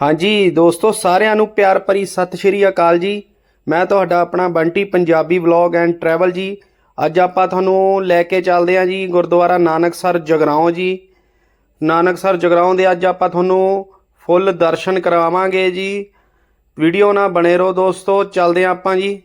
ਹਾਂਜੀ, ਦੋਸਤੋ, ਸਾਰਿਆਂ ਨੂੰ ਪਿਆਰ ਭਰੀ ਸਤਿ ਸ਼੍ਰੀ ਅਕਾਲ ਜੀ। ਮੈਂ ਤੁਹਾਡਾ ਆਪਣਾ Bunty Punjabi vlog and travel ਜੀ। ਅੱਜ ਆਪਾਂ ਤੁਹਾਨੂੰ ਲੈ ਕੇ ਚੱਲਦੇ ਹਾਂ ਜੀ ਗੁਰਦੁਆਰਾ ਨਾਨਕਸਰ ਜਗਰਾਉਂ ਜੀ। ਨਾਨਕਸਰ ਜਗਰਾਉਂ ਦੇ ਅੱਜ ਆਪਾਂ ਤੁਹਾਨੂੰ ਫੁੱਲ ਦਰਸ਼ਨ ਕਰਾਵਾਂਗੇ ਜੀ। ਵੀਡੀਓ ਨਾਲ ਬਣੇ ਰਹੋ ਦੋਸਤੋ, ਚੱਲਦੇ ਹਾਂ ਆਪਾਂ ਜੀ।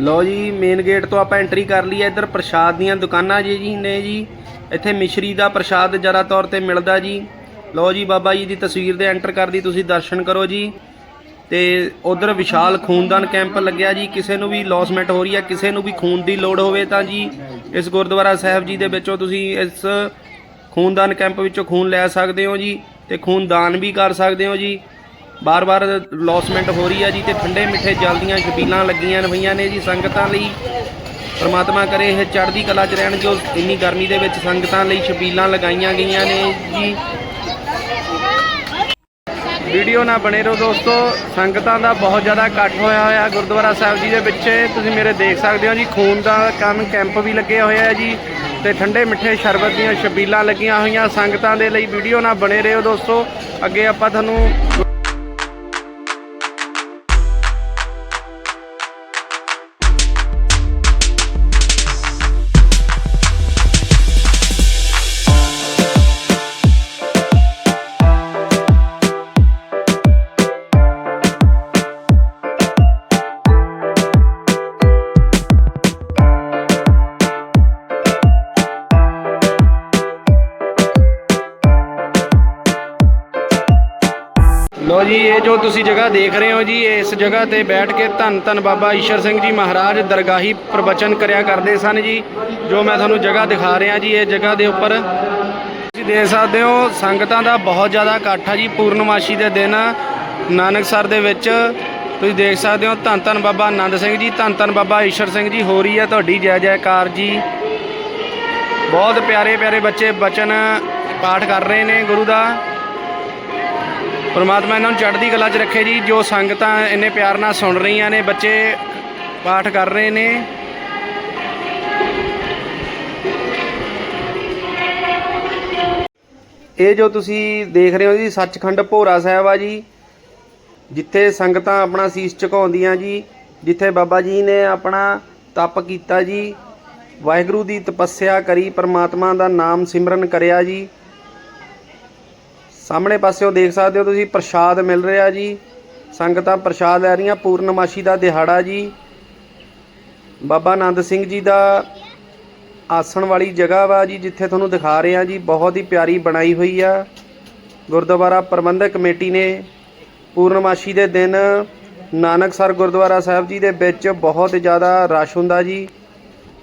ਲਓ ਜੀ ਮੇਨ ਗੇਟ ਤੋਂ ਆਪਾਂ ਐਂਟਰੀ ਕਰ ਲਈ ਹੈ ਇੱਧਰ ਪ੍ਰਸ਼ਾਦ ਦੀਆਂ ਦੁਕਾਨਾਂ ਜੀ ਜੀ ਨੇ ਜੀ। ਇੱਥੇ ਮਿਸ਼ਰੀ ਦਾ ਪ੍ਰਸ਼ਾਦ ਜ਼ਿਆਦਾ ਤੌਰ ਤੇ ਮਿਲਦਾ ਜੀ। ਲਓ ਜੀ, ਬਾਬਾ ਜੀ ਦੀ ਤਸਵੀਰ ਦੇ ਐਂਟਰ ਕਰਦੀ ਤੁਸੀਂ ਦਰਸ਼ਨ ਕਰੋ ਜੀ। ਤੇ ਉਧਰ ਵਿਸ਼ਾਲ ਖੂਨਦਾਨ ਕੈਂਪ ਲੱਗਿਆ ਜੀ। ਕਿਸੇ ਨੂੰ ਵੀ ਲੌਸਮੈਂਟ ਹੋ ਰਹੀ ਹੈ ਕਿਸੇ ਨੂੰ ਵੀ ਖੂਨ ਦੀ ਲੋੜ ਹੋਵੇ ਤਾਂ ਜੀ, ਇਸ ਗੁਰਦੁਆਰਾ ਸਾਹਿਬ ਜੀ ਦੇ ਵਿੱਚੋਂ ਤੁਸੀਂ ਇਸ ਖੂਨਦਾਨ ਕੈਂਪ ਵਿੱਚੋਂ ਖੂਨ ਲੈ ਸਕਦੇ ਹੋ ਜੀ ਤੇ ਖੂਨ ਦਾਨ ਵੀ ਕਰ ਸਕਦੇ ਹੋ ਜੀ। ਬਾਰ-ਬਾਰ ਲੌਸਮੈਂਟ ਹੋ ਰਹੀ ਹੈ ਜੀ ਤੇ ਠੰਡੇ ਮਿੱਠੇ ਜਲ ਦੀਆਂ ਛਬੀਲਾਂ ਲੱਗੀਆਂ ਹੋਈਆਂ ਨੇ ਜੀ ਸੰਗਤਾਂ ਲਈ। ਪਰਮਾਤਮਾ ਕਰੇ ਇਹ ਚੜ੍ਹਦੀ ਕਲਾ 'ਚ ਰਹਿਣ ਜੋ ਇੰਨੀ ਗਰਮੀ ਦੇ ਵਿੱਚ ਸੰਗਤਾਂ ਲਈ ਛਬੀਲਾਂ ਲਗਾਈਆਂ ਗਈਆਂ ਨੇ ਜੀ। ਵੀਡੀਓ ਨਾਲ ਬਣੇ ਰਹੋ ਦੋਸਤੋ, ਸੰਗਤਾਂ ਦਾ ਬਹੁਤ ਜ਼ਿਆਦਾ ਇਕੱਠ ਹੋਇਆ ਹੋਇਆ ਗੁਰਦੁਆਰਾ ਸਾਹਿਬ ਜੀ ਦੇ ਵਿੱਚ। ਤੁਸੀਂ ਮੇਰੇ ਦੇਖ ਸਕਦੇ ਹੋ ਜੀ, ਖੂਨ ਦਾ ਕੰਮ ਕੈਂਪ ਵੀ ਲੱਗਿਆ ਹੋਇਆ ਆ ਜੀ ਤੇ ਠੰਡੇ ਮਿੱਠੇ ਸ਼ਰਬਤ ਦੀਆਂ ਛਬੀਲਾਂ ਲੱਗੀਆਂ ਹੋਈਆਂ ਸੰਗਤਾਂ ਦੇ ਲਈ। ਵੀਡੀਓ ਨਾਲ ਬਣੇ ਰਹੋ ਦੋਸਤੋ, ਅੱਗੇ ਆਪਾਂ ਤੁਹਾਨੂੰ ਜੀ, ਇਹ ਜੋ ਤੁਸੀਂ ਜਗ੍ਹਾ ਦੇਖ ਰਹੇ ਹੋ ਜੀ, ਇਸ ਜਗ੍ਹਾ ਤੇ ਬੈਠ ਕੇ ਧੰਨ ਧੰਨ ਬਾਬਾ ਈਸ਼ਰ ਸਿੰਘ ਜੀ ਮਹਾਰਾਜ ਦਰਗਾਹੀ ਪ੍ਰਵਚਨ ਕਰਿਆ ਕਰਦੇ ਸਨ ਜੀ, ਜੋ ਮੈਂ ਤੁਹਾਨੂੰ ਜਗ੍ਹਾ ਦਿਖਾ ਰਿਹਾ ਜੀ, ਇਹ ਜਗ੍ਹਾ ਦੇ ਉੱਪਰ। ਤੁਸੀਂ ਦੇਖ ਸਕਦੇ ਹੋ, ਸੰਗਤਾਂ ਦਾ ਬਹੁਤ ਜ਼ਿਆਦਾ ਇਕੱਠ ਆ ਜੀ, ਪੂਰਨਮਾਸ਼ੀ ਦੇ ਦਿਨ, ਨਾਨਕਸਰ ਦੇ ਵਿੱਚ। ਤੁਸੀਂ ਦੇਖ ਸਕਦੇ ਹੋ, ਧੰਨ ਧੰਨ ਬਾਬਾ ਆਨੰਦ ਸਿੰਘ ਜੀ, ਧੰਨ ਧੰਨ ਬਾਬਾ ਈਸ਼ਰ ਸਿੰਘ ਜੀ, ਹੋ ਰਹੀ ਹੈ ਤੁਹਾਡੀ ਜੈ ਜੈਕਾਰ ਜੀ। ਬਹੁਤ ਪਿਆਰੇ ਪਿਆਰੇ ਬੱਚੇ ਬਚਨ ਪਾਠ ਕਰ ਰਹੇ ਨੇ ਗੁਰੂ ਦਾ। ਪਰਮਾਤਮਾ ਇਹਨਾਂ ਨੂੰ ਚੜ੍ਹਦੀ ਕਲਾ 'ਚ ਰੱਖੇ ਜੀ, ਜੋ ਸੰਗਤਾਂ ਇੰਨੇ ਪਿਆਰ ਨਾਲ ਸੁਣ ਰਹੀਆਂ ਨੇ, ਬੱਚੇ ਪਾਠ ਕਰ ਰਹੇ ਨੇ। ਇਹ ਜੋ ਤੁਸੀਂ ਦੇਖ ਰਹੇ ਹੋ ਜੀ, ਸੱਚਖੰਡ ਭੋਰਾ ਸਾਹਿਬ ਆ ਜੀ, ਜਿੱਥੇ ਸੰਗਤਾਂ ਆਪਣਾ ਸੀਸ ਝੁਕਾਉਂਦੀਆਂ ਜੀ, ਜਿੱਥੇ ਬਾਬਾ ਜੀ ਨੇ ਆਪਣਾ ਤਪ ਕੀਤਾ ਜੀ, ਵਾਹਿਗੁਰੂ ਦੀ ਤਪੱਸਿਆ ਕਰੀ, ਪਰਮਾਤਮਾ ਦਾ ਨਾਮ ਸਿਮਰਨ ਕਰਿਆ ਜੀ। ਸਾਹਮਣੇ ਪਾਸਿਓਂ ਦੇਖ ਸਕਦੇ ਹੋ ਤੁਸੀਂ ਪ੍ਰਸ਼ਾਦ ਮਿਲ ਰਿਹਾ ਜੀ। ਸੰਗਤਾਂ ਪ੍ਰਸ਼ਾਦ ਲੈ ਰਹੀਆਂ, ਪੂਰਨਮਾਸ਼ੀ ਦਾ ਦਿਹਾੜਾ ਜੀ। ਬਾਬਾ ਆਨੰਦ ਸਿੰਘ ਜੀ ਦਾ ਆਸਣ ਵਾਲੀ ਜਗ੍ਹਾ ਵਾ ਜੀ, ਜਿੱਥੇ ਤੁਹਾਨੂੰ ਦਿਖਾ ਰਹੇ ਆ ਜੀ, ਬਹੁਤ ਹੀ ਪਿਆਰੀ ਬਣਾਈ ਹੋਈ ਆ। ਗੁਰਦੁਆਰਾ ਪ੍ਰਬੰਧਕ ਕਮੇਟੀ ਨੇ ਪੂਰਨਮਾਸ਼ੀ ਦੇ ਦਿਨ ਨਾਨਕਸਰ ਗੁਰਦੁਆਰਾ ਸਾਹਿਬ ਜੀ ਦੇ ਵਿੱਚ ਬਹੁਤ ਜ਼ਿਆਦਾ ਰਸ਼ ਹੁੰਦਾ ਜੀ।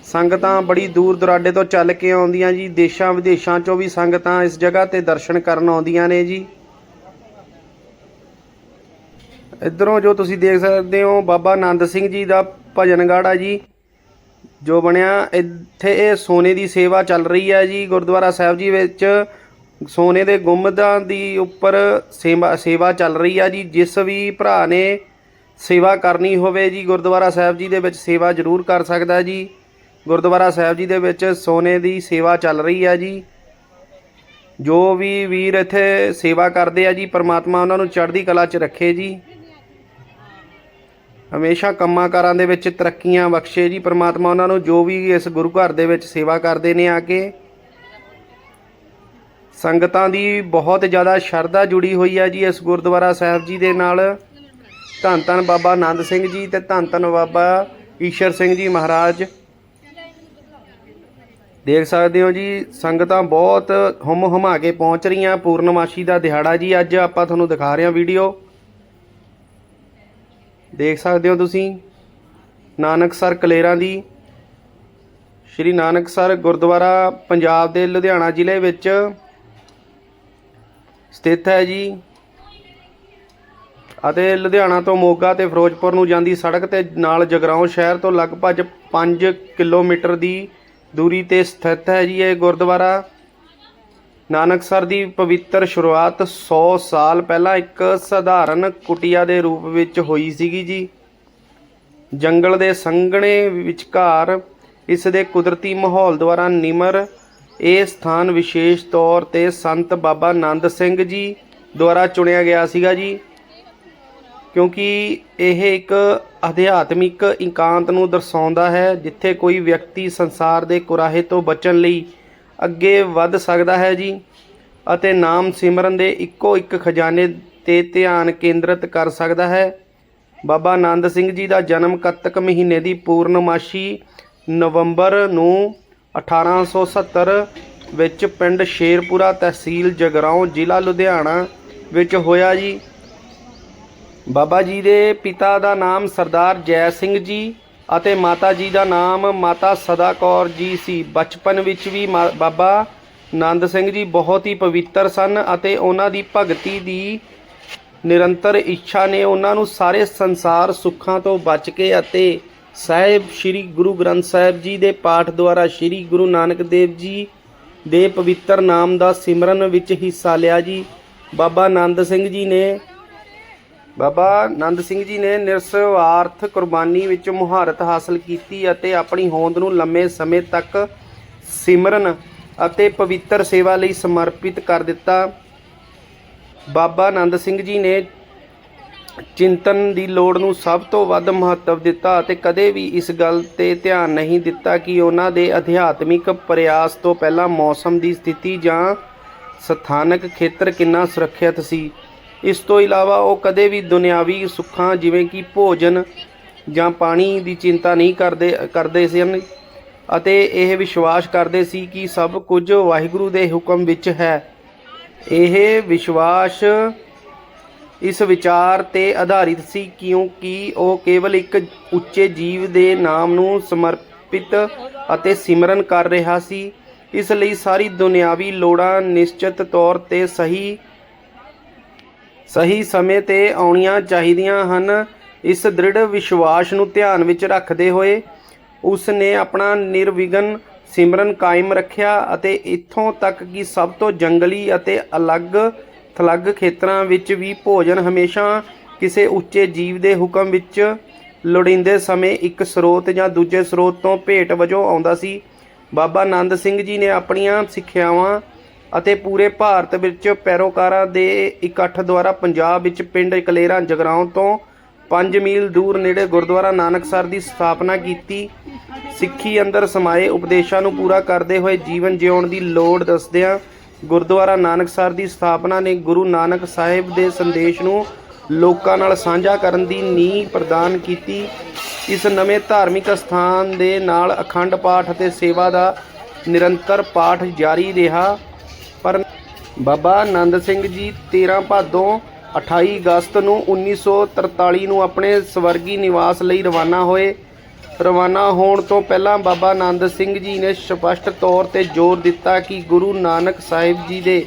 ਸੰਗਤਾਂ ਬੜੀ ਦੂਰ ਦੁਰਾਡੇ ਤੋਂ ਚੱਲ ਕੇ ਆਉਂਦੀਆਂ ਜੀ, ਦੇਸ਼ਾਂ ਵਿਦੇਸ਼ਾਂ ਚੋਂ ਵੀ ਸੰਗਤਾਂ ਇਸ ਜਗ੍ਹਾ ਤੇ ਦਰਸ਼ਨ ਕਰਨ ਆਉਂਦੀਆਂ ਨੇ ਜੀ। ਇਧਰੋਂ ਜੋ ਤੁਸੀਂ ਦੇਖ ਸਕਦੇ ਹੋ, ਬਾਬਾ ਆਨੰਦ ਸਿੰਘ ਜੀ ਦਾ ਭਜਨਗੜ੍ਹ ਆ ਜੀ, ਜੋ ਬਣਿਆ, ਇੱਥੇ ਇਹ ਸੋਨੇ ਦੀ ਸੇਵਾ ਚੱਲ ਰਹੀ ਹੈ ਜੀ, ਗੁਰਦੁਆਰਾ ਸਾਹਿਬ ਜੀ ਵਿੱਚ ਸੋਨੇ ਦੇ ਗੁੰਮਦਾਂ ਦੀ ਉੱਪਰ ਸੇਵਾ ਸੇਵਾ ਚੱਲ ਰਹੀ ਆ ਜੀ, ਜਿਸ ਵੀ ਭਰਾ ਨੇ ਸੇਵਾ ਕਰਨੀ ਹੋਵੇ ਜੀ, ਗੁਰਦੁਆਰਾ ਸਾਹਿਬ ਜੀ ਦੇ ਵਿੱਚ ਸੇਵਾ ਜ਼ਰੂਰ ਕਰ ਸਕਦਾ ਜੀ। ਗੁਰਦੁਆਰਾ ਸਾਹਿਬ ਜੀ ਦੇ ਵਿੱਚ ਸੋਨੇ ਦੀ ਸੇਵਾ ਚੱਲ ਰਹੀ ਹੈ ਜੀ। ਜੋ ਵੀ ਵੀਰ ਇੱਥੇ ਸੇਵਾ ਕਰਦੇ ਆ ਜੀ, ਪਰਮਾਤਮਾ ਉਹਨਾਂ ਨੂੰ ਚੜ੍ਹਦੀ ਕਲਾ 'ਚ ਰੱਖੇ ਜੀ। ਹਮੇਸ਼ਾ ਕੰਮਾਂ ਕਾਰਾਂ ਦੇ ਵਿੱਚ ਤਰੱਕੀਆਂ ਬਖਸ਼ੇ ਜੀ। ਪਰਮਾਤਮਾ ਉਹਨਾਂ ਨੂੰ ਜੋ ਵੀ ਇਸ ਗੁਰੂ ਘਰ ਦੇ ਵਿੱਚ ਸੇਵਾ ਕਰਦੇ ਨੇ ਆ ਕੇ। ਸੰਗਤਾਂ ਦੀ ਬਹੁਤ ਜ਼ਿਆਦਾ ਸ਼ਰਧਾ ਜੁੜੀ ਹੋਈ ਹੈ ਜੀ ਇਸ ਗੁਰਦੁਆਰਾ ਸਾਹਿਬ ਜੀ ਦੇ ਨਾਲ। ਧੰਨ ਧੰਨ ਬਾਬਾ ਆਨੰਦ ਸਿੰਘ ਜੀ ਤੇ ਧੰਨ ਧੰਨ ਬਾਬਾ ਈਸ਼ਰ ਸਿੰਘ ਜੀ ਮਹਾਰਾਜ। ਦੇਖ ਸਕਦੇ ਹੋ ਜੀ, ਸੰਗਤਾਂ ਬਹੁਤ ਹੁਮ ਹੁਮਾ ਕੇ ਪਹੁੰਚ ਰਹੀਆਂ, ਪੂਰਨਮਾਸ਼ੀ ਦਾ ਦਿਹਾੜਾ ਜੀ, ਅੱਜ ਆਪਾਂ ਤੁਹਾਨੂੰ ਦਿਖਾ ਰਹੇ ਹਾਂ ਵੀਡੀਓ ਦੇਖ ਸਕਦੇ ਹੋ ਤੁਸੀਂ ਨਾਨਕਸਰ ਕਲੇਰਾਂ ਦੀ, ਸ਼੍ਰੀ ਨਾਨਕਸਰ ਗੁਰਦੁਆਰਾ ਪੰਜਾਬ ਦੇ ਲੁਧਿਆਣਾ ਜ਼ਿਲ੍ਹੇ ਵਿੱਚ ਸਥਿਤ ਹੈ ਜੀ। ਅਤੇ ਲੁਧਿਆਣਾ ਤੋਂ ਮੋਗਾ ਤੇ ਫਿਰੋਜ਼ਪੁਰ ਨੂੰ ਜਾਂਦੀ ਸੜਕ ਤੇ ਨਾਲ ਜਗਰਾਉਂ ਸ਼ਹਿਰ ਤੋਂ ਲਗਭਗ 5 ਕਿਲੋਮੀਟਰ ਦੀ ਦੂਰੀ ਤੇ ਸਥਿਤ ਹੈ ਜੀ ਇਹ ਗੁਰਦੁਆਰਾ। ਨਾਨਕਸਰ ਦੀ ਪਵਿੱਤਰ ਸ਼ੁਰੂਆਤ 100 ਸਾਲ ਪਹਿਲਾਂ ਇੱਕ ਸਧਾਰਨ ਕੁਟੀਆ ਦੇ ਰੂਪ ਵਿੱਚ ਹੋਈ ਸੀਗੀ ਜੀ। ਜੰਗਲ ਦੇ ਸੰਘਣੇ ਵਿਚਕਾਰ ਇਸ ਦੇ ਕੁਦਰਤੀ ਮਾਹੌਲ ਦੁਆਰਾ ਨਿਮਰ ਇਹ ਸਥਾਨ ਵਿਸ਼ੇਸ਼ ਤੌਰ ਤੇ ਸੰਤ ਬਾਬਾ ਆਨੰਦ ਸਿੰਘ ਜੀ ਦੁਆਰਾ ਚੁਣਿਆ ਗਿਆ ਸੀਗਾ ਜੀ। ਕਿਉਂਕਿ ਇਹ ਇੱਕ ਅਧਿਆਤਮਿਕ ਇਕਾਂਤ ਨੂੰ ਦਰਸਾਉਂਦਾ ਹੈ, ਜਿੱਥੇ ਕੋਈ ਵਿਅਕਤੀ ਸੰਸਾਰ ਦੇ ਕੁਰਾਹੇ ਤੋਂ ਬਚਣ ਲਈ ਅੱਗੇ ਵੱਧ ਸਕਦਾ ਹੈ ਜੀ, ਅਤੇ ਨਾਮ ਸਿਮਰਨ ਦੇ ਇੱਕੋ ਇੱਕ ਖਜ਼ਾਨੇ ਤੇ ਧਿਆਨ ਕੇਂਦਰਿਤ ਕਰ ਸਕਦਾ ਹੈ। ਬਾਬਾ ਆਨੰਦ ਸਿੰਘ ਜੀ ਦਾ ਜਨਮ ਕੱਤਕ ਮਹੀਨੇ ਦੀ ਪੂਰਨਮਾਸ਼ੀ ਨਵੰਬਰ ਨੂੰ 1870 ਵਿੱਚ ਪਿੰਡ ਸ਼ੇਰਪੁਰਾ ਤਹਿਸੀਲ ਜਗਰਾਉਂ, ਜ਼ਿਲ੍ਹਾ ਲੁਧਿਆਣਾ ਵਿੱਚ ਹੋਇਆ ਜੀ। ਬਾਬਾ ਜੀ ਦੇ ਪਿਤਾ ਦਾ ਨਾਮ ਸਰਦਾਰ ਜੈ ਸਿੰਘ ਜੀ ਅਤੇ ਮਾਤਾ ਜੀ ਦਾ ਨਾਮ ਮਾਤਾ ਸਦਾ ਕੌਰ ਜੀ ਸੀ। ਬਚਪਨ ਵਿੱਚ ਵੀ ਮਾ- ਬਾਬਾ ਆਨੰਦ ਸਿੰਘ ਜੀ ਬਹੁਤ ਹੀ ਪਵਿੱਤਰ ਸਨ ਅਤੇ ਉਹਨਾਂ ਦੀ ਭਗਤੀ ਦੀ ਨਿਰੰਤਰ ਇੱਛਾ ਨੇ ਉਹਨਾਂ ਨੂੰ ਸਾਰੇ ਸੰਸਾਰ ਸੁੱਖਾਂ ਤੋਂ ਬਚ ਕੇ ਅਤੇ ਸਾਹਿਬ ਸ੍ਰੀ ਗੁਰੂ ਗ੍ਰੰਥ ਸਾਹਿਬ ਜੀ ਦੇ ਪਾਠ ਦੁਆਰਾ ਸ੍ਰੀ ਗੁਰੂ ਨਾਨਕ ਦੇਵ ਜੀ ਦੇ ਪਵਿੱਤਰ ਨਾਮ ਦਾ ਸਿਮਰਨ ਵਿੱਚ ਹਿੱਸਾ ਲਿਆ ਜੀ। ਬਾਬਾ ਆਨੰਦ ਸਿੰਘ ਜੀ ਨੇ ਬਾਬਾ ਆਨੰਦ ਸਿੰਘ ਜੀ ਨੇ ਨਿਰਸਵਾਰਥ ਕੁਰਬਾਨੀ ਵਿੱਚ ਮੁਹਾਰਤ ਹਾਸਲ ਕੀਤੀ ਅਤੇ ਆਪਣੀ ਹੋਂਦ ਨੂੰ ਲੰਮੇ ਸਮੇਂ ਤੱਕ ਸਿਮਰਨ ਅਤੇ ਪਵਿੱਤਰ ਸੇਵਾ ਲਈ ਸਮਰਪਿਤ ਕਰ ਦਿੱਤਾ। ਬਾਬਾ ਆਨੰਦ ਸਿੰਘ ਜੀ ਨੇ ਚਿੰਤਨ ਦੀ ਲੋੜ ਨੂੰ ਸਭ ਤੋਂ ਵੱਧ ਮਹੱਤਵ ਦਿੱਤਾ ਅਤੇ ਕਦੇ ਵੀ ਇਸ ਗੱਲ ਤੇ ਧਿਆਨ ਨਹੀਂ ਦਿੱਤਾ ਕਿ ਉਹਨਾਂ ਦੇ ਅਧਿਆਤਮਿਕ ਪ੍ਰਯਾਸ ਤੋਂ ਪਹਿਲਾਂ ਮੌਸਮ ਦੀ ਸਥਿਤੀ ਜਾਂ ਸਥਾਨਕ ਖੇਤਰ ਕਿੰਨਾ ਸੁਰੱਖਿਅਤ ਸੀ। ਇਸ ਤੋਂ ਇਲਾਵਾ ਉਹ ਕਦੇ ਵੀ ਦੁਨਿਆਵੀ ਸੁੱਖਾਂ ਜਿਵੇਂ ਕਿ ਭੋਜਨ ਜਾਂ ਪਾਣੀ ਦੀ ਚਿੰਤਾ ਨਹੀਂ ਕਰਦੇ ਕਰਦੇ ਸਨ ਅਤੇ ਇਹ ਵਿਸ਼ਵਾਸ ਕਰਦੇ ਸੀ ਕਿ ਸਭ ਕੁਝ ਵਾਹਿਗੁਰੂ ਦੇ ਹੁਕਮ ਵਿੱਚ ਹੈ। ਇਹ ਵਿਸ਼ਵਾਸ ਇਸ ਵਿਚਾਰ ਤੇ ਆਧਾਰਿਤ ਸੀ ਕਿਉਂਕਿ ਉਹ ਕੇਵਲ ਇੱਕ ਉੱਚੇ ਜੀਵ ਦੇ ਨਾਮ ਨੂੰ ਸਮਰਪਿਤ ਅਤੇ ਸਿਮਰਨ ਕਰ ਰਿਹਾ ਸੀ। ਇਸ ਲਈ ਸਾਰੀ ਦੁਨਿਆਵੀ ਲੋੜਾਂ ਨਿਸ਼ਚਿਤ ਤੌਰ ਤੇ ਸਹੀ ਸਹੀ ਸਮੇਂ ਤੇ ਆਉਣੀਆਂ ਚਾਹੀਦੀਆਂ ਹਨ। ਇਸ ਦ੍ਰਿੜ ਵਿਸ਼ਵਾਸ ਨੂੰ ਧਿਆਨ ਵਿੱਚ ਰੱਖਦੇ ਹੋਏ ਉਸ ਨੇ ਆਪਣਾ ਨਿਰਵਿਘਨ ਸਿਮਰਨ ਕਾਇਮ ਰੱਖਿਆ ਅਤੇ ਇੱਥੋਂ ਤੱਕ ਕਿ ਸਭ ਤੋਂ ਜੰਗਲੀ ਅਤੇ ਅਲੱਗ ਥਲੱਗ ਖੇਤਰਾਂ ਵਿੱਚ ਵੀ ਭੋਜਨ ਹਮੇਸ਼ਾ ਕਿਸੇ ਉੱਚੇ ਜੀਵ ਦੇ ਹੁਕਮ ਵਿੱਚ ਲੋੜੀਂਦੇ ਸਮੇਂ ਇੱਕ ਸਰੋਤ ਜਾਂ ਦੂਜੇ ਸਰੋਤ ਤੋਂ ਭੇਟ ਵਜੋਂ ਆਉਂਦਾ ਸੀ। ਬਾਬਾ ਆਨੰਦ ਸਿੰਘ ਜੀ ਨੇ ਆਪਣੀਆਂ ਸਿੱਖਿਆਵਾਂ ਅਤੇ ਪੂਰੇ ਭਾਰਤ ਵਿੱਚ ਪੈਰੋਕਾਰਾਂ ਦੇ ਇਕੱਠ ਦੁਆਰਾ ਪੰਜਾਬ ਵਿੱਚ ਪਿੰਡ ਕਲੇਰਾਂ ਜਗਰਾਉਂ ਤੋਂ 5 ਮੀਲ ਦੂਰ ਨੇੜੇ ਗੁਰਦੁਆਰਾ ਨਾਨਕਸਰ ਦੀ ਸਥਾਪਨਾ ਕੀਤੀ। ਸਿੱਖੀ ਅੰਦਰ ਸਮਾਏ ਉਪਦੇਸ਼ਾਂ ਨੂੰ ਪੂਰਾ ਕਰਦੇ ਹੋਏ ਜੀਵਨ ਜਿਉਣ ਦੀ ਲੋੜ ਦੱਸਦਿਆਂ ਗੁਰਦੁਆਰਾ ਨਾਨਕਸਰ ਦੀ ਸਥਾਪਨਾ ਨੇ ਗੁਰੂ ਨਾਨਕ ਸਾਹਿਬ ਦੇ ਸੰਦੇਸ਼ ਨੂੰ ਲੋਕਾਂ ਨਾਲ ਸਾਂਝਾ ਕਰਨ ਦੀ ਨੀਂਹ ਪ੍ਰਦਾਨ ਕੀਤੀ। ਇਸ ਨਵੇਂ ਧਾਰਮਿਕ ਸਥਾਨ ਦੇ ਨਾਲ ਅਖੰਡ ਪਾਠ ਅਤੇ ਸੇਵਾ ਦਾ ਨਿਰੰਤਰ ਪਾਠ ਜਾਰੀ ਰਿਹਾ। ਪਰ ਬਾਬਾ ਆਨੰਦ ਸਿੰਘ ਜੀ 13 ਭਾਦੋਂ 28 ਅਗਸਤ ਨੂੰ 1943 ਨੂੰ ਆਪਣੇ ਸਵਰਗੀ ਨਿਵਾਸ ਲਈ ਰਵਾਨਾ ਹੋਏ। ਰਵਾਨਾ ਹੋਣ ਤੋਂ ਪਹਿਲਾਂ ਬਾਬਾ ਆਨੰਦ ਸਿੰਘ ਜੀ ਨੇ ਸਪਸ਼ਟ ਤੌਰ ਤੇ ਜ਼ੋਰ ਦਿੱਤਾ ਕਿ ਗੁਰੂ ਨਾਨਕ ਸਾਹਿਬ ਜੀ ਦੇ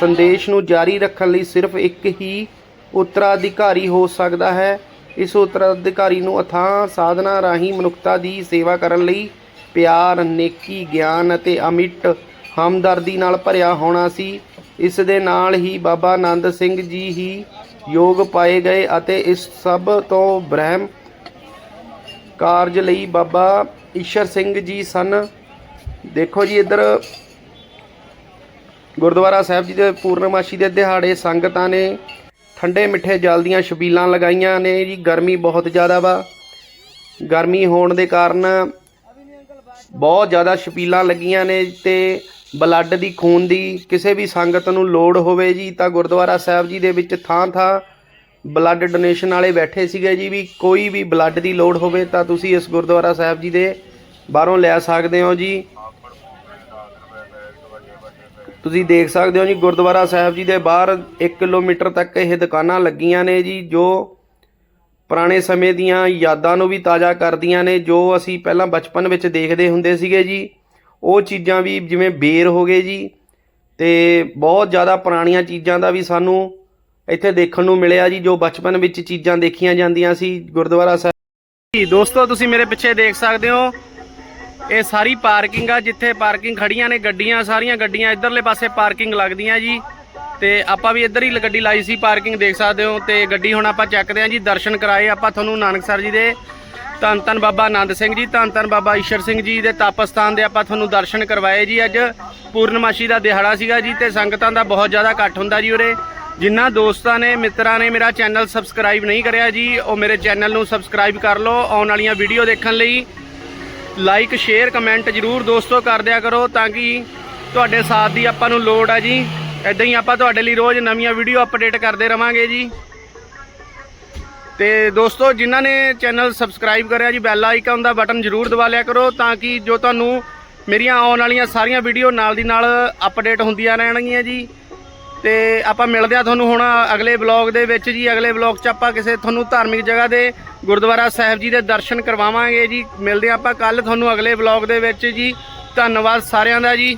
ਸੰਦੇਸ਼ ਨੂੰ ਜਾਰੀ ਰੱਖਣ ਲਈ ਸਿਰਫ ਇੱਕ ਹੀ ਉੱਤਰਾਧਿਕਾਰੀ ਹੋ ਸਕਦਾ ਹੈ। ਇਸ ਉੱਤਰਾਧਿਕਾਰੀ ਨੂੰ ਅਥਾਹ ਸਾਧਨਾ ਰਾਹੀਂ ਮਨੁੱਖਤਾ ਦੀ ਸੇਵਾ ਕਰਨ ਲਈ ਪਿਆਰ, ਨੇਕੀ, ਗਿਆਨ ਅਤੇ ਅਮਿੱਟ ਹਮਦਰਦੀ ਨਾਲ ਭਰਿਆ ਹੋਣਾ ਸੀ। ਇਸ ਦੇ ਨਾਲ ਹੀ ਬਾਬਾ ਆਨੰਦ ਸਿੰਘ ਜੀ ਹੀ ਯੋਗ ਪਾਏ ਗਏ ਅਤੇ ਇਸ ਸਭ ਤੋਂ ਬ੍ਰਹਮ ਕਾਰਜ ਲਈ ਬਾਬਾ ਈਸ਼ਰ ਸਿੰਘ ਜੀ ਸਨ। ਦੇਖੋ ਜੀ ਇੱਧਰ, ਗੁਰਦੁਆਰਾ ਸਾਹਿਬ ਜੀ ਦੇ ਪੂਰਨਮਾਸ਼ੀ ਦੇ ਦਿਹਾੜੇ ਸੰਗਤਾਂ ਨੇ ਠੰਡੇ ਮਿੱਠੇ ਜਲ ਦੀਆਂ ਛਬੀਲਾਂ ਲਗਾਈਆਂ ਨੇ ਜੀ। ਗਰਮੀ ਬਹੁਤ ਜ਼ਿਆਦਾ ਵਾ। ਗਰਮੀ ਹੋਣ ਦੇ ਕਾਰਨ ਬਹੁਤ ਜ਼ਿਆਦਾ ਛਬੀਲਾਂ ਲੱਗੀਆਂ ਨੇ ਤੇ ਬਲੱਡ ਦੀ, ਖੂਨ ਦੀ, ਕਿਸੇ ਵੀ ਸੰਗਤ ਨੂੰ ਲੋੜ ਹੋਵੇ ਜੀ, ਤਾਂ ਗੁਰਦੁਆਰਾ ਸਾਹਿਬ ਜੀ ਦੇ ਵਿੱਚ ਥਾਂ ਥਾਂ ਬਲੱਡ ਡੋਨੇਸ਼ਨ ਵਾਲੇ ਬੈਠੇ ਸੀਗੇ ਜੀ, ਵੀ ਕੋਈ ਵੀ ਬਲੱਡ ਦੀ ਲੋੜ ਹੋਵੇ ਤਾਂ ਤੁਸੀਂ ਇਸ ਗੁਰਦੁਆਰਾ ਸਾਹਿਬ ਜੀ ਦੇ ਬਾਹਰੋਂ ਲੈ ਸਕਦੇ ਹੋ ਜੀ। ਤੁਸੀਂ ਦੇਖ ਸਕਦੇ ਹੋ ਜੀ, ਗੁਰਦੁਆਰਾ ਸਾਹਿਬ ਜੀ ਦੇ ਬਾਹਰ 1 ਕਿਲੋਮੀਟਰ ਤੱਕ ਇਹ ਦੁਕਾਨਾਂ ਲੱਗੀਆਂ ਨੇ ਜੀ, ਜੋ ਪੁਰਾਣੇ ਸਮੇਂ ਦੀਆਂ ਯਾਦਾਂ ਨੂੰ ਵੀ ਤਾਜ਼ਾ ਕਰਦੀਆਂ ਨੇ, ਜੋ ਅਸੀਂ ਪਹਿਲਾਂ ਬਚਪਨ ਵਿੱਚ ਦੇਖਦੇ ਹੁੰਦੇ ਸੀਗੇ ਜੀ। ਉਹ ਚੀਜ਼ਾਂ ਵੀ ਜਿਵੇਂ ਬੇਰ ਹੋ ਗਏ ਜੀ, ਤੇ ਬਹੁਤ ਜ਼ਿਆਦਾ ਪੁਰਾਣੀਆਂ ਚੀਜ਼ਾਂ ਦਾ ਵੀ ਸਾਨੂੰ ਇੱਥੇ ਦੇਖਣ ਨੂੰ ਮਿਲਿਆ ਜੀ, ਜੋ ਬਚਪਨ ਵਿੱਚ ਚੀਜ਼ਾਂ ਦੇਖੀਆਂ ਜਾਂਦੀਆਂ ਸੀ ਗੁਰਦੁਆਰਾ ਸਾਹਿਬ। ਜੀ, ਦੋਸਤੋ, ਤੁਸੀਂ ਮੇਰੇ ਪਿੱਛੇ ਦੇਖ ਸਕਦੇ ਹੋ, ਇਹ ਸਾਰੀ ਪਾਰਕਿੰਗ ਆ, ਜਿੱਥੇ ਪਾਰਕਿੰਗ ਖੜੀਆਂ ਨੇ ਗੱਡੀਆਂ, ਸਾਰੀਆਂ ਗੱਡੀਆਂ ਇਧਰਲੇ ਪਾਸੇ ਪਾਰਕਿੰਗ ਲੱਗਦੀਆਂ ਜੀ। ਤੇ ਆਪਾਂ ਵੀ ਇੱਧਰ ਹੀ ਗੱਡੀ ਲਾਈ ਸੀ, ਪਾਰਕਿੰਗ ਦੇਖ ਸਕਦੇ ਹੋ, ਤੇ ਗੱਡੀ ਹੁਣ ਆਪਾਂ ਚੱਕਦੇ ਹਾਂ ਜੀ, ਦਰਸ਼ਨ ਕਰਾਏ ਆਪਾਂ ਤੁਹਾਨੂੰ ਨਾਨਕ ਨਾਨਕਸਰ ਜੀ ਦੇ। ਧੰਨ ਧੰਨ ਬਾਬਾ ਆਨੰਦ ਸਿੰਘ ਜੀ, ਧੰਨ ਧੰਨ ਬਾਬਾ ਈਸ਼ਰ ਸਿੰਘ ਜੀ ਦੇ ਤਪਸਥਾਨ ਦੇ ਆਪਾਂ ਤੁਹਾਨੂੰ ਦਰਸ਼ਨ ਕਰਵਾਏ ਜੀ ਅੱਜ। ਪੂਰਨਮਾਸ਼ੀ ਦਾ ਦਿਹਾੜਾ ਸੀਗਾ ਜੀ ਤੇ ਸੰਗਤਾਂ ਦਾ ਬਹੁਤ ਜ਼ਿਆਦਾ ਇਕੱਠ ਹੁੰਦਾ ਜੀ ਉਰੇ। ਜਿਨ੍ਹਾਂ ਦੋਸਤਾਂ ਨੇ, ਮਿੱਤਰਾਂ ਨੇ ਮੇਰਾ ਚੈਨਲ ਸਬਸਕ੍ਰਾਈਬ ਨਹੀਂ ਕਰਿਆ ਜੀ, ਉਹ ਮੇਰੇ ਚੈਨਲ ਨੂੰ ਸਬਸਕ੍ਰਾਈਬ ਕਰ ਲਓ ਆਉਣ ਵਾਲੀਆਂ ਵੀਡੀਓ ਦੇਖਣ ਲਈ। ਲਾਈਕ, ਸ਼ੇਅਰ, ਕਮੈਂਟ ਜਰੂਰ ਦੋਸਤੋ ਕਰ ਦਿਆ ਕਰੋ ਤਾਂ ਕਿ ਤੁਹਾਡੇ ਸਾਥ ਦੀ ਆਪਾਂ ਨੂੰ ਲੋੜ ਆ ਜੀ। ਇਦਾਂ ਹੀ ਆਪਾਂ ਤੁਹਾਡੇ ਲਈ ਰੋਜ਼ ਨਵੀਆਂ ਵੀਡੀਓ ਅਪਡੇਟ ਕਰਦੇ ਰਵਾਂਗੇ ਜੀ। ਤੇ ਦੋਸਤੋ, ਜਿਨ੍ਹਾਂ ਨੇ ਚੈਨਲ ਸਬਸਕ੍ਰਾਈਬ ਕਰਿਆ ਜੀ, ਬੈਲ ਆਈਕਨ ਦਾ ਬਟਨ ਜਰੂਰ ਦਬਾ ਲਿਆ ਕਰੋ ਤਾਂ ਕਿ ਜੋ ਤੁਹਾਨੂੰ ਮੇਰੀਆਂ ਆਉਣ ਵਾਲੀਆਂ ਸਾਰੀਆਂ ਵੀਡੀਓ ਨਾਲ ਦੀ ਨਾਲ ਅਪਡੇਟ ਹੁੰਦੀਆਂ ਰਹਿਣਗੀਆਂ ਜੀ। ਤੇ ਆਪਾਂ ਮਿਲਦੇ ਆ ਤੁਹਾਨੂੰ ਹੁਣ ਅਗਲੇ ਬਲੌਗ ਦੇ ਵਿੱਚ ਜੀ। ਅਗਲੇ ਬਲੌਗ 'ਚ ਆਪਾਂ ਕਿਸੇ ਤੁਹਾਨੂੰ ਧਾਰਮਿਕ ਜਗ੍ਹਾ ਦੇ ਗੁਰਦੁਆਰਾ ਸਾਹਿਬ ਜੀ ਦੇ ਦਰਸ਼ਨ ਕਰਵਾਵਾਂਗੇ ਜੀ। ਮਿਲਦੇ ਆ ਆਪਾਂ ਕੱਲ ਤੁਹਾਨੂੰ ਅਗਲੇ ਬਲੌਗ ਦੇ ਵਿੱਚ ਜੀ। ਧੰਨਵਾਦ ਸਾਰਿਆਂ ਦਾ ਜੀ।